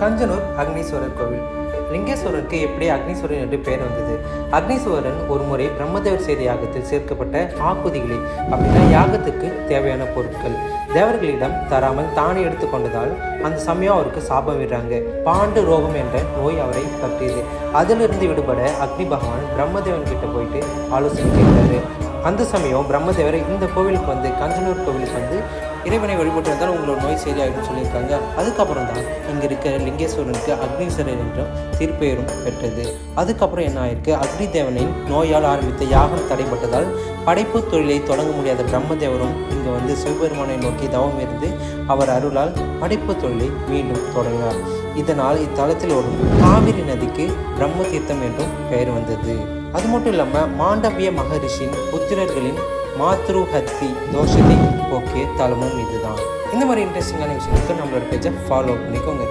கஞ்சனூர் அக்னீஸ்வரர் கோவில். லிங்கேஸ்வரருக்கு எப்படி அக்னீஸ்வரன் என்று பெயர் வந்தது? அக்னீஸ்வரன் ஒரு முறை பிரம்மதேவர் செய்த யாகத்தில் சேர்க்கப்பட்ட ஆக்குதிகளை அப்படின்னா யாகத்துக்கு தேவையான பொருட்கள். தேவர்களிடம் தராமல் தானே எடுத்துக்கொண்டதால் அந்த சமயம் அவருக்கு சாபம் விடுறாங்க. பாண்டு ரோகம் என்ற நோய் அவரை பற்றியது. அதிலிருந்து விடுபட அக்னி பகவான் பிரம்மதேவன் கிட்ட போயிட்டு ஆலோசனை கேட்டாரு. அந்த சமயம் பிரம்மதேவர் இந்த கோவிலுக்கு வந்து கஞ்சனூர் கோவிலுக்கு வந்து இறைவனை வழிபட்டு வந்தால் உங்களோட நோய் சரியாகிடும் சொல்லியிருக்காங்க. அதுக்கப்புறம் தான் இங்கே இருக்கிற லிங்கேஸ்வரனுக்கு அக்னீஸ்வரர் என்றும் திருப்பெயரும் பெற்றது. அதுக்கப்புறம் என்ன ஆயிருக்கு? அக்னி தேவனின் நோயால் ஆரம்பித்த யாகம் தடைப்பட்டதால் படைப்பு தொழிலை தொடங்க முடியாத பிரம்மதேவரும் இங்கே வந்து சிவபெருமானை நோக்கி தவம் இருந்து அவர் அருளால் படைப்பு தொழிலை மீண்டும் தொடங்கினார். இதனால் இத்தலத்தில் ஒரு காவிரி நதிக்கு பிரம்ம தீர்த்தம் என்றும் பெயர் வந்தது. அது மட்டும் இல்லாமல் மாண்டவிய மகரிஷின் புத்திரர்களின் மாத்ரு ஹத்தி தோஷத்தை போக்கிய தலமும் இதுதான். இந்த மாதிரி இன்ட்ரெஸ்டிங்கான விஷயத்துக்கு நம்மளோட பேஜை ஃபாலோ பண்ணிக்கோங்க.